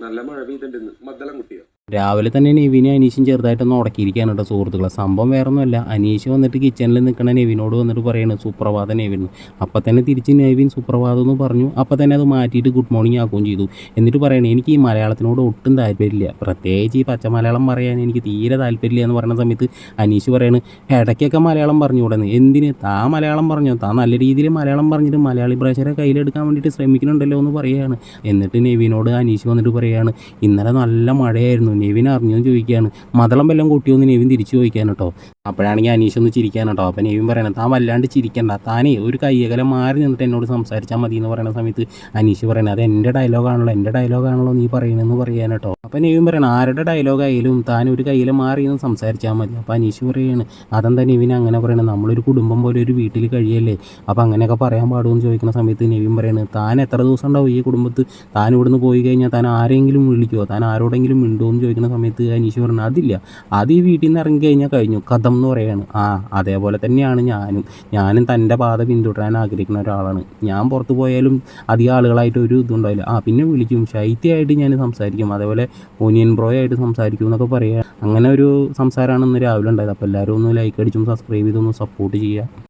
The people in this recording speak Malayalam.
നല്ല മഴ പെയ്തിട്ടുണ്ട് മദ്ദളം കുട്ടിയോ? രാവിലെ തന്നെ നെവിനെ അനീഷും ചെറുതായിട്ടൊന്ന് ഉടക്കിയിരിക്കുകയാണ് കേട്ടോ സുഹൃത്തുക്കളെ. സംഭവം വേറെ ഒന്നുമല്ല അനീഷ് വന്നിട്ട് കിച്ചണിൽ നിൽക്കുന്ന നെവിനോട് വന്നിട്ട് പറയുന്നത് സുപ്രഭാത നെവിൻ. അപ്പം തന്നെ തിരിച്ച് നെവിൻ സുപ്രഭാതം എന്ന് പറഞ്ഞു. അപ്പം തന്നെ അത് മാറ്റിയിട്ട് ഗുഡ് മോർണിംഗ് ആക്കുകയും ചെയ്തു. എന്നിട്ട് പറയണേ എനിക്ക് ഈ മലയാളത്തിനോട് ഒട്ടും താല്പര്യമില്ല. പ്രത്യേകിച്ച് ഈ പച്ച മലയാളം പറയാൻ എനിക്ക് തീരെ താല്പര്യമില്ല എന്ന് പറയുന്ന സമയത്ത് അനീഷ് പറയാണ് ഇടയ്ക്കൊക്കെ മലയാളം പറഞ്ഞു കൂടെ എന്തിന്? താ മലയാളം പറഞ്ഞോ? താ നല്ല രീതിയിൽ മലയാളം പറഞ്ഞിട്ട് മലയാളി പ്രേക്ഷകരെ കയ്യിലെടുക്കാൻ വേണ്ടിയിട്ട് ശ്രമിക്കുന്നുണ്ടല്ലോ എന്ന് പറയുകയാണ് എന്നിട്ട് നെവിനോട് അനീഷ് വന്നിട്ട് പറയുകയാണ് ഇന്നലെ നല്ല മഴയായിരുന്നു. നെവിൻ അറിഞ്ഞെന്ന് ചോദിക്കുകയാണ്. മതളം വല്ലതും കൂട്ടിയോന്ന് നെവിൻ തിരിച്ചു ചോദിക്കാൻ കേട്ടോ. അപ്പോഴാണെങ്കിൽ അനീഷ് ഒന്ന് ചിരിക്കാൻ കേട്ടോ. അപ്പം നെവിൻ പറയണത് താൻ വല്ലാണ്ട് ചിരിക്കണ്ട. താനേ ഒരു കയ്യകലം മാറി നിന്നിട്ട് എന്നോട് സംസാരിച്ചാൽ മതി എന്ന് പറയുന്ന സമയത്ത് അനീഷ് പറയണത് അത് എന്റെ ഡയലോഗാണല്ലോ എന്റെ ഡയലോഗാണല്ലോ നീ പറയണമെന്ന് പറയാൻ കേട്ടോ. അപ്പം നെവിൻ പറയണം ആരുടെ ഡയലോഗായാലും താൻ ഒരു കയ്യിൽ മാറി നിന്ന് സംസാരിച്ചാൽ മതി. അപ്പോൾ അനീഷ് പറയുകയാണ് അതെന്താ നെവിൻ അങ്ങനെ പറയണത്? നമ്മളൊരു കുടുംബം പോലെ ഒരു വീട്ടിൽ കഴിയല്ലേ? അപ്പോൾ അങ്ങനെയൊക്കെ പറയാൻ പാടുമെന്ന് ചോദിക്കുന്ന സമയത്ത് നെവിൻ പറയുന്നത് താൻ എത്ര ദിവസം ഉണ്ടാവും ഈ കുടുംബത്ത്? താൻ ഇവിടുന്ന് പോയി കഴിഞ്ഞാൽ താൻ ആരെങ്കിലും വിളിക്കുമോ താൻ ആരോടെങ്കിലും മിണ്ടുമോ എന്ന് ചോദിക്കുന്ന സമയത്ത് അനീഷ് പറഞ്ഞു അതില്ല അത് ഈ വീട്ടിൽ നിന്ന് ഇറങ്ങി കഴിഞ്ഞാൽ കഴിഞ്ഞു. കഥം എന്ന് പറയുകയാണ്. ആ അതേപോലെ തന്നെയാണ് ഞാനും. ഞാനും തന്റെ പാത പിന്തുടരാൻ ആഗ്രഹിക്കുന്ന ഒരാളാണ്. ഞാൻ പുറത്തു പോയാലും അധികം ആളുകളായിട്ട് ഒരു ഇതുണ്ടാവില്ല ആ പിന്നെ വിളിക്കും. ശൈത്യമായിട്ട് ഞാൻ സംസാരിക്കും. അതേപോലെ ഓനിയൻ ബ്രോ ആയിട്ട് സംസാരിക്കും എന്നൊക്കെ പറയുക. അങ്ങനെ ഒരു സംസാരമാണ് ഇന്ന് രാവിലെ ഉണ്ടായത്. അപ്പോൾ എല്ലാവരും ഒന്ന് ലൈക്ക് അടിച്ചും സബ്സ്ക്രൈബ് ചെയ്തൊന്ന് സപ്പോർട്ട് ചെയ്യുക.